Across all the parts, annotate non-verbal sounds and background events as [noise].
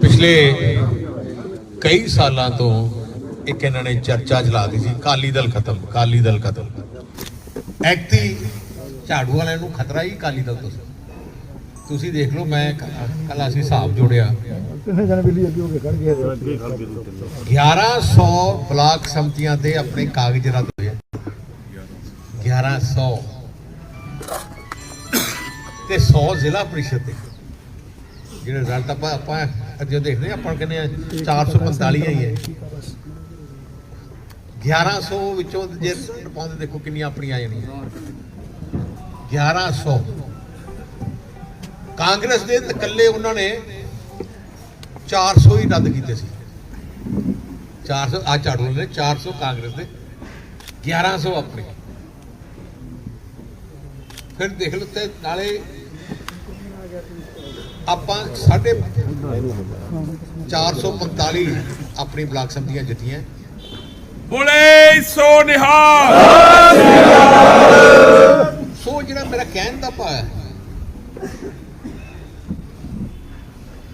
ਪਿਛਲੇ ਕਈ ਸਾਲਾਂ ਤੋਂ ਇੱਕ ਇਹਨਾਂ ਨੇ ਚਰਚਾ ਚਲਾਤੀ ਸੀ ਕਾਲੀ ਦਲ ਖਤਮ ਕਾਲੀ ਦਲ ਖਤਮ। ਐਕਤੀ ਝਾੜੂ ਵਾਲਿਆਂ ਨੂੰ ਖਤਰਾ ਹੀ ਕਾਲੀ ਦਲ ਤੋਂ ਤੁਸੀਂ ਦੇਖ ਲਓ, ਮੈਂ ਕੱਲ ਅਸੀਂ ਹਿਸਾਬ ਜੋੜਿਆ। 1100 ਬਲਾਕ ਸਮਤੀਆਂ ਦੇ ਆਪਣੇ ਕਾਗਜ਼ ਰੱਦ ਹੋਏ ਆ। 1100 ਤੇ 100 ਜ਼ਿਲ੍ਹਾ ਪ੍ਰੀਸ਼ਦ ਦੇ। ਜਿਹੜੇ ਰਿਜ਼ਲਟ ਆਪਾਂ ਆਪਾਂ ਅੱਜ ਦੇਖਦੇ ਆਪਾਂ ਕਹਿੰਦੇ ਆ 445 ਆਈ ਹੈ 1100 ਵਿੱਚੋਂ ਜੇ ਪਾਉਂਦੇ, ਦੇਖੋ ਕਿੰਨੀਆਂ ਆਪਣੀਆਂ ਆ ਜਾਣੀਆਂ। 1100 ਕਾਂਗਰਸ ਦੇ ਇਕੱਲੇ ਉਹਨਾਂ ਨੇ 400 ਹੀ ਰੱਦ ਕੀਤੇ ਸੀ। 400 ਆ ਝਾੜੂ ਨੇ 400 ਕਾਂਗਰਸ ਦੇ 1100 ਆਪਣੇ। ਫਿਰ ਦੇਖ ਲਓ ਤੇ ਨਾਲੇ ਆਪਾਂ ਸਾਢੇ 445 ਆਪਣੀ ਬਲਾਕ ਸੰਮਤੀਆਂ ਜਿੱਤੀਆਂ। ਬੋਲੇ ਸੋ ਨਿਹਾਲ। ਸੋ ਜਿਹੜਾ ਮੇਰਾ ਕਹਿਣ ਦਾ ਭਾਵ ਹੈ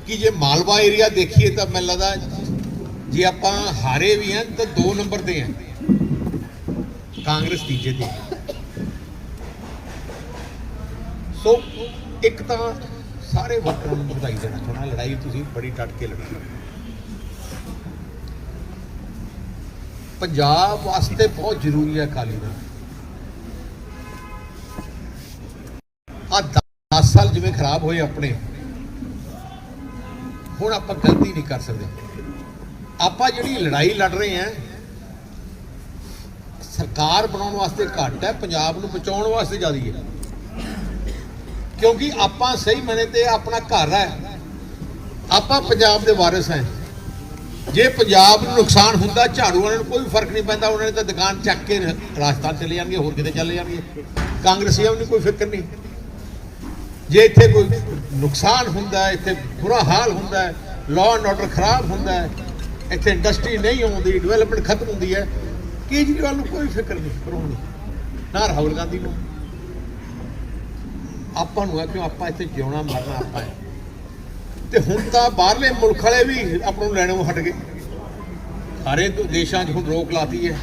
ਕਿ ਜੇ ਮਾਲਵਾ ਏਰੀਆ ਦੇਖੀਏ ਤਾਂ ਮੈਨੂੰ ਲੱਗਦਾ ਜੇ ਆਪਾਂ ਹਾਰੇ ਵੀ ਹਾਂ ਤਾਂ 2 ਨੰਬਰ ਤੇ ਹਾਂ। ਕਾਂਗਰਸ ਤੀਜੇ ਤੇ। ਸੋ ਇੱਕ ਤਾਂ ਸਾਰੇ ਵੋਟਰਾਂ ਨੂੰ ਵਧਾਈ ਦੇਣਾ ਚਾਹੁੰਦਾ, ਲੜਾਈ ਤੁਸੀਂ ਬੜੀ ਡਟ ਕੇ ਲੜੀ। ਪੰਜਾਬ ਵਾਸਤੇ ਬਹੁਤ ਜ਼ਰੂਰੀ ਹੈ ਅਕਾਲੀ ਦਲ। ਆ 10 ਸਾਲ ਜਿਵੇਂ ਖਰਾਬ ਹੋਏ ਆਪਣੇ, ਹੁਣ ਆਪਾਂ ਗਲਤੀ ਨਹੀਂ ਕਰ ਸਕਦੇ। ਆਪਾਂ ਜਿਹੜੀ ਲੜਾਈ ਲੜ ਰਹੇ ਹਾਂ, ਸਰਕਾਰ ਬਣਾਉਣ ਵਾਸਤੇ ਘੱਟ ਹੈ, ਪੰਜਾਬ ਨੂੰ ਬਚਾਉਣ ਵਾਸਤੇ ਜ਼ਿਆਦੀ ਹੈ। ਕਿਉਂਕਿ ਆਪਾਂ ਸਹੀ ਮਨੇ ਤੇ ਆਪਣਾ ਘਰ ਹੈ। ਆਪਾਂ ਪੰਜਾਬ ਦੇ ਵਾਰਿਸ ਹਾਂ। ਜੇ ਪੰਜਾਬ ਨੂੰ ਨੁਕਸਾਨ ਹੁੰਦਾ, ਝਾੜੂ ਵਾਲਿਆਂ ਨੂੰ ਕੋਈ ਫ਼ਰਕ ਨਹੀਂ ਪੈਂਦਾ, ਉਹਨਾਂ ਨੇ ਤਾਂ ਦੁਕਾਨ ਚੱਕ ਕੇ ਰਾਜਸਥਾਨ ਚਲੇ ਜਾਣਗੇ, ਹੋਰ ਕਿਤੇ ਚਲੇ ਜਾਣਗੇ। ਕਾਂਗਰਸੀਆਂ ਨੂੰ ਕੋਈ ਫਿਕਰ ਨਹੀਂ। ਜੇ ਇੱਥੇ ਕੋਈ ਨੁਕਸਾਨ ਹੁੰਦਾ ਇੱਥੇ ਬੁਰਾ ਹਾਲ ਹੁੰਦਾ ਹੈ ਲਾਅ ਐਂਡ ਆਰਡਰ ਖਰਾਬ ਹੁੰਦਾ ਹੈ, ਇੱਥੇ ਇੰਡਸਟਰੀ ਨਹੀਂ ਆਉਂਦੀ ਡਿਵੈਲਪਮੈਂਟ ਖਤਮ ਹੁੰਦੀ ਹੈ, ਕੇਜਰੀਵਾਲ ਨੂੰ ਕੋਈ ਫਿਕਰ ਨਹੀਂ ਕਰੋਣੀ ਨਾ ਰਾਹੁਲ ਗਾਂਧੀ ਨੂੰ ਆਪਾਂ ਨੂੰ ਹੈ ਕਿਉਂ ਆਪਾਂ ਇੱਥੇ ਜਿਉਣਾ ਮਰਨਾ ਆਪਾਂ ਹੈ। ਤੇ ਹੁਣ ਤਾਂ ਬਾਹਰਲੇ ਮੁਲਕ ਵਾਲੇ ਵੀ ਆਪਾਂ ਨੂੰ ਲੈਣੋਂ ਹਟ ਗਏ। ਸਾਰੇ ਦੇਸ਼ਾਂ 'ਚ ਹੁਣ ਰੋਕ ਲਾਤੀ ਹੈ।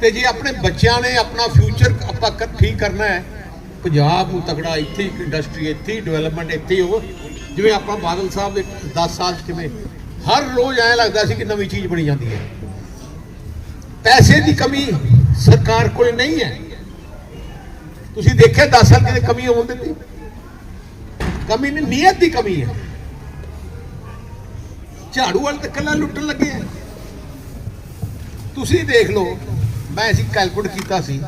ਤੇ ਜੇ ਆਪਣੇ ਬੱਚਿਆਂ ਨੇ ਆਪਣਾ ਫਿਊਚਰ ਆਪਾਂ ਠੀਕ ਕਰਨਾ ਹੈ, ਪੰਜਾਬ ਨੂੰ ਤਗੜਾ ਇੱਥੇ ਹੀ ਇੰਡਸਟਰੀ ਇੱਥੇ ਹੀ ਡਿਵੈਲਪਮੈਂਟ ਇੱਥੇ ਹੀ ਹੋ ਜਿਵੇਂ ਆਪਾਂ ਬਾਦਲ ਸਾਹਿਬ ਦੇ 10 ਸਾਲ 'ਚ ਕਿਵੇਂ ਹਰ ਰੋਜ਼ ਐਂ ਲੱਗਦਾ ਸੀ ਕਿ ਨਵੀਂ ਚੀਜ਼ ਬਣੀ ਜਾਂਦੀ ਹੈ। ਪੈਸੇ ਦੀ ਕਮੀ ਸਰਕਾਰ ਕੋਲ ਨਹੀਂ ਹੈ। ਤੁਸੀਂ ਦੇਖਿਆ 10 ਸਾਲ ਕਿਤੇ ਕਮੀ ਹੋਣ ਦਿੱਤੀ ਕਮੀ ਨਹੀਂ, ਨੀਅਤ ਦੀ ਕਮੀ ਹੈ। ਝਾੜੂ ਵਾਲੇ ਤਾਂ ਕੱਲਾ ਲੁੱਟਣ ਲੱਗੇ ਆ। ਤੁਸੀਂ ਦੇਖ ਲਓ, ਮੈਂ ਅਸੀਂ ਕੈਲਕੂਲੇਟ ਕੀਤਾ ਸੀ।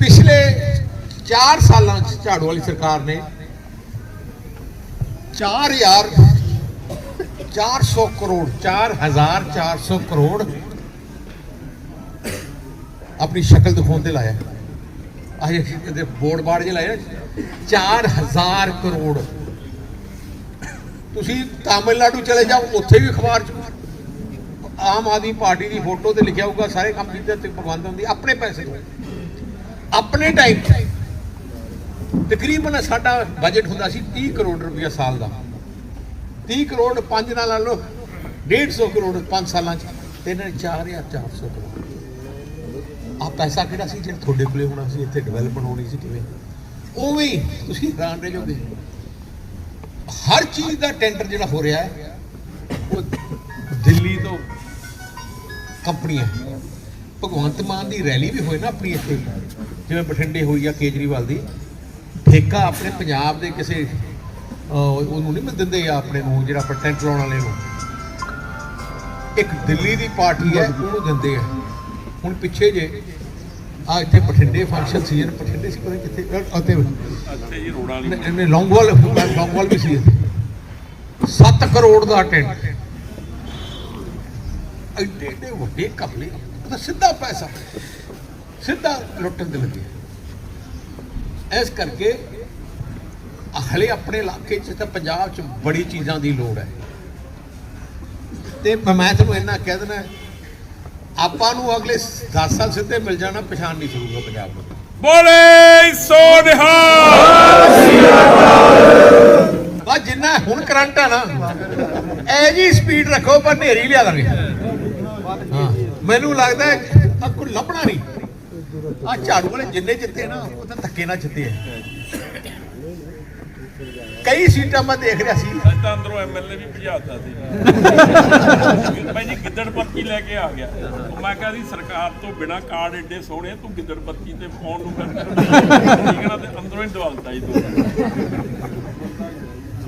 ਪਿਛਲੇ 4 ਸਾਲਾਂ ਚ ਝਾੜੂ ਵਾਲੀ ਸਰਕਾਰ ਨੇ 4000 400 ਕਰੋੜ 4400 ਕਰੋੜ ਆਪਣੀ ਸ਼ਕਲ ਦਿਖਾਉਣ ਤੇ ਲਾਇਆ। ਆਹ ਇਹਦੇ ਬੋਰਡ ਬਾੜ ਜੇ ਲਾਇਆ 4000 ਕਰੋੜ। ਤੁਸੀਂ ਤਾਮਿਲਨਾਡੂ ਚਲੇ ਜਾਓ, ਉੱਥੇ ਵੀ ਅਖਬਾਰ ਚ। ਆਮ ਆਦਮੀ ਪਾਰਟੀ ਦੀ ਫੋਟੋ ਤੇ ਲਿਖਿਆ ਹੋਊਗਾ, ਸਾਰੇ ਕੰਮ ਕੀਤੇ ਤੇ ਭਗਵੰਤ ਹੁੰਦੀ, ਆਪਣੇ ਪੈਸੇ ਆਪਣੇ ਟਾਈਮ ਤਕਰੀਬਨ ਸਾਡਾ ਬਜਟ ਹੁੰਦਾ ਸੀ 30 ਕਰੋੜ ਰੁਪਇਆ ਸਾਲ ਦਾ। 30 ਕਰੋੜ 5 ਨਾਲ ਲਾ ਲਓ 150 ਕਰੋੜ 5 ਸਾਲਾਂ ਚ। ਤੇ ਇਹਨਾਂ ਨੇ 4400 ਕਰੋੜ। ਆ ਪੈਸਾ ਕਿਹੜਾ ਸੀ ਜਿਹੜਾ ਤੁਹਾਡੇ ਕੋਲੇ ਹੋਣਾ ਸੀ? ਇੱਥੇ ਡਿਵੈਲਪਮੈਂਟ ਹੋਣੀ ਸੀ ਕਿਵੇਂ? ਉਵੇਂ ਹੀ ਤੁਸੀਂ ਹੈਰਾਨ ਰਹਿ ਜਾਓਗੇ। ਹਰ ਚੀਜ਼ ਦਾ ਟੈਂਡਰ ਜਿਹੜਾ ਹੋ ਰਿਹਾ ਹੈ, ਉਹ ਦਿੱਲੀ ਤੋਂ ਕੰਪਨੀਆਂ ਭਗਵੰਤ ਮਾਨ ਦੀ ਰੈਲੀ ਵੀ ਹੋਈ ਨਾ ਆਪਣੀ ਇੱਥੇ, ਜਿਵੇਂ ਬਠਿੰਡੇ ਹੋਈ ਆ ਕੇਜਰੀਵਾਲ ਦੀ। ਠੇਕਾ ਆਪਣੇ ਪੰਜਾਬ ਦੇ ਕਿਸੇ ਉਹਨੂੰ ਨਹੀਂ ਮਿਲ ਦਿੰਦੇ ਆ ਆਪਣੇ ਨੂੰ, ਜਿਹੜਾ ਆਪਾਂ ਟੈਂਟ ਲਾਉਣ ਵਾਲੇ ਨੂੰ। ਇੱਕ ਦਿੱਲੀ ਦੀ ਪਾਰਟੀ ਹੈ, ਉਹਨੂੰ ਦਿੰਦੇ ਆ। ਹੁਣ ਪਿੱਛੇ ਜੇ ਆ ਇੱਥੇ ਬਠਿੰਡੇ ਫੰਕਸ਼ਨ ਸੀ ਬਠਿੰਡੇ ਸੀ ਪਤਾ ਕਿੱਥੇ ਅਤੇ ਅੱਛਾ ਜੀ ਰੋੜਾ ਵਾਲੀ ਨੇ ਲੌਂਗਵਾਲ ਲੌਂਗਵਾਲ ਵੀ ਸੀ 7 ਕਰੋੜ ਦਾ ਟੈਂਟ ਐਡੇ ਐਡੇ ਵੱਡੇ ਕਪਲੇ ਉਹਦਾ ਸਿੱਧਾ ਪੈਸਾ ਸਿੱਧਾ ਲੁੱਟਣ ਦੇ ਲੱਗੇ। ਇਸ ਕਰਕੇ ਹਲੇ ਆਪਣੇ ਇਲਾਕੇ 'ਚ ਤਾਂ ਪੰਜਾਬ 'ਚ ਬੜੀ ਚੀਜ਼ਾਂ ਦੀ ਲੋੜ ਹੈ। ਤੇ ਮੈਂ ਤੁਹਾਨੂੰ ਇੰਨਾ ਕਹਿ ਦੇਣਾ ਆਪਾਂ ਨੂੰ ਅਗਲੇ 10 ਸਾਲ ਸਿੱਧੇ ਮਿਲ ਜਾਣਾ ਪਛਾਣ ਨਹੀਂ ਸਕੂਗਾ ਪੰਜਾਬ ਨੂੰ। ਬੋਲੇ ਸੋ ਨਿਹਾਲ। ਜਿੰਨਾ ਹੁਣ ਕਰੰਟ ਆ ਨਾ ਐ ਜੀ ਸਪੀਡ ਰੱਖੋ ਪਰ ਨੇਰੀ ਲਿਆ ਦਾਂਗੇ। ਮੈਨੂੰ ਲੱਗਦਾ ਆ ਕੋਈ ਲੱਭਣਾ ਨਹੀਂ। ਆ ਝਾੜੂ ਵਾਲੇ ਜਿੰਨੇ ਜਿੱਤੇ ਨਾ ਉਹ ਤਾਂ ਧੱਕੇ ਨਾਲ ਜਿੱਤੇ ਆ। ਕਈ ਸੀਟਾਂ ਮੈਂ ਦੇਖ ਰਿਹਾ ਸੀ। ਅੱਜ ਤਾਂ ਅੰਦਰੋਂ ਐਮਐਲਏ ਵੀ ਭਜਾਤਾ ਸੀ। [laughs] ਭਾਈ ਜੀ ਗਿੱਦੜ ਪੱਤੀ ਲੈ ਕੇ ਆ ਗਿਆ। ਮੈਂ ਕਿਹਾ ਸੀ ਸਰਕਾਰ ਤੋਂ ਬਿਨਾ ਕਾਰਡ ਏਡੇ ਸੋਹਣੇ ਤੂੰ ਗਿੱਦੜ ਪੱਤੀ ਤੇ ਫੋਨ ਨੂੰ ਕਰ। ਠੀਕ ਨਾ ਤੇ ਅੰਦਰੋਂ ਹੀ ਦਵਾਲਤਾ ਜੀ ਤੂੰ।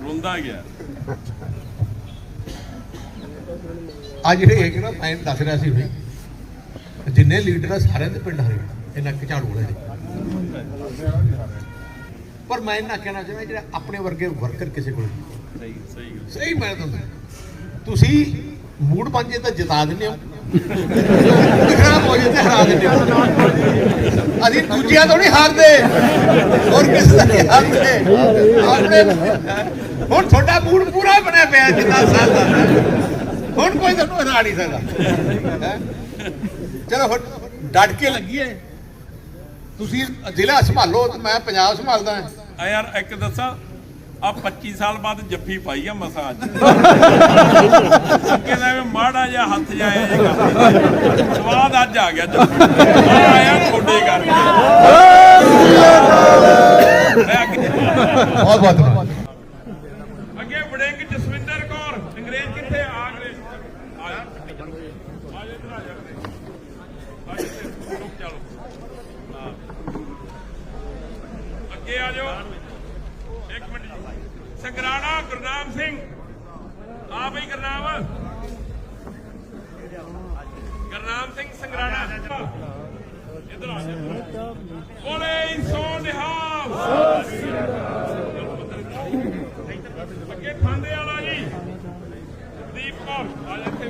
ਰੋਂਦਾ ਗਿਆ। ਆ ਜਿਹੜੇ ਹੈਗੇ ਨਾ ਮੈਂ ਦੱਸ ਰਿਹਾ ਸੀ ਵੀ ਜਿੰਨੇ ਲੀਡਰ ਆ ਸਾਰਿਆਂ ਦੇ ਪਿੰਡ ਹਰੇ ਇਹਨਾਂ ਕਿ ਝਾੜੂ ਵਾਲੇ ਦੇ ਪਰ ਮੈਂ ਇਹਨਾਂ ਕਹਿਣਾ ਚਾਹੁੰਦਾ ਜਿਹੜਾ ਆਪਣੇ ਵਰਗੇ ਵਰਕਰ ਕਿਸੇ ਕੋਲ ਨਹੀਂ। ਸਹੀ ਸਹੀ। ਸਹੀ ਮੈਂ ਤੁਹਾਨੂੰ ਤੁਸੀਂ ਮੂਡ ਬਣ ਜੇ ਤਾਂ ਜਿਤਾ ਦਿੰਦੇ ਹੋ। ਖਰਾਬ ਹੋ ਜੇ ਤਾਂ ਹਰਾ ਦਿੰਦੇ ਹੋ। ਅਸੀਂ ਦੂਜਿਆਂ ਤੋਂ ਨਹੀਂ ਹਾਰਦੇ। ਹੋਰ ਕਿਸੇ ਦਾ ਨਹੀਂ ਹਾਰਦੇ। ਆਪਣੇ ਹੁਣ ਤੁਹਾਡਾ ਮੂਡ ਪੂਰਾ ਬਣਿਆ ਪਿਆ ਜਿੰਨਾ ਸਾਲ ਦਾ। ਹੁਣ ਕੋਈ ਤੁਹਾਨੂੰ ਹਰਾ ਨਹੀਂ ਸਕਦਾ। ਹੈਂ? ਚਲੋ ਹੁਣ ਡਟ ਕੇ ਲੱਗੀਏ। ਤੁਸੀਂ ਜ਼ਿਲ੍ਹਾ ਸੰਭਾਲੋ ਤੇ ਮੈਂ ਪੰਜਾਬ ਸੰਭਾਲਦਾ ਹਾਂ। ਆ ਯਾਰ ਇੱਕ ਦੱਸਾਂ ਆ 25 ਸਾਲ ਬਾਅਦ ਜੱਫੀ ਪਾਈ ਆ ਮਸਾ ਅੱਜ ਕਹਿੰਦਾ ਵੀ ਮਾੜਾ ਜਿਹਾ ਹੱਥ ਜਾਇਆ ਜੇ ਕਰਦੇ ਸਵਾਦ ਅੱਜ ਆ ਗਿਆ ਜੱਫੀ। ਆ ਆਇਆ ਥੋੜੇ ਕਰਕੇ। ਬਹੁਤ ਬਹੁਤ ਧੰਨਵਾਦ ਅੱਗੇ ਵੜਿੰਗ ਜਸਵਿੰਦਰ ਕੌਰ ਅੰਗਰੇਜ਼ ਕਿੱਥੇ ਆ ਅੰਗਰੇਜ਼ ਆ ਜਾ ਆ ਜਾ ਇੱਧਰ ਆ ਜਾ ਆ ਜਾ ਇੱਥੇ, ਰੁਕ ਚਲੋ ਹਾਂ। ਅੱਗੇ ਆ ਜਾਓ ਇੱਕ ਮਿੰਟ ਜੀ ਸੰਗਰਾਣਾ ਗੁਰਨਾਮ ਸਿੰਘ। ਆ ਬਈ ਗੁਰਨਾਮ। ਗੁਰਨਾਮ ਸਿੰਘ ਸੰਗਰਾਣਾ। ਇੱਧਰ ਆ। ਬੋਲੇ ਸੋ ਨਿਹਾਲ। ਅੱਗੇ ਖਾਂਦੇ ਵਾਲਾ ਜੀ। ਦੀਪ ਕੌਰ, ਆ ਇੱਥੇ।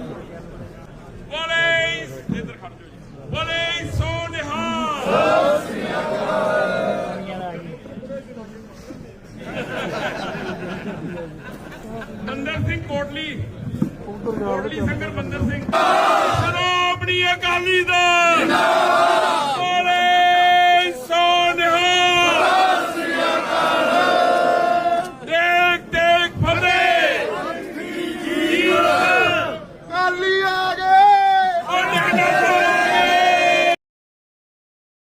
ਬੋਲੇ ਕੋਟਲੀ ਸੰਗਰ ਬੰਦਰ ਸਿੰਘ। ਸ਼੍ਰੋਮਣੀ ਅਕਾਲੀ ਦਲ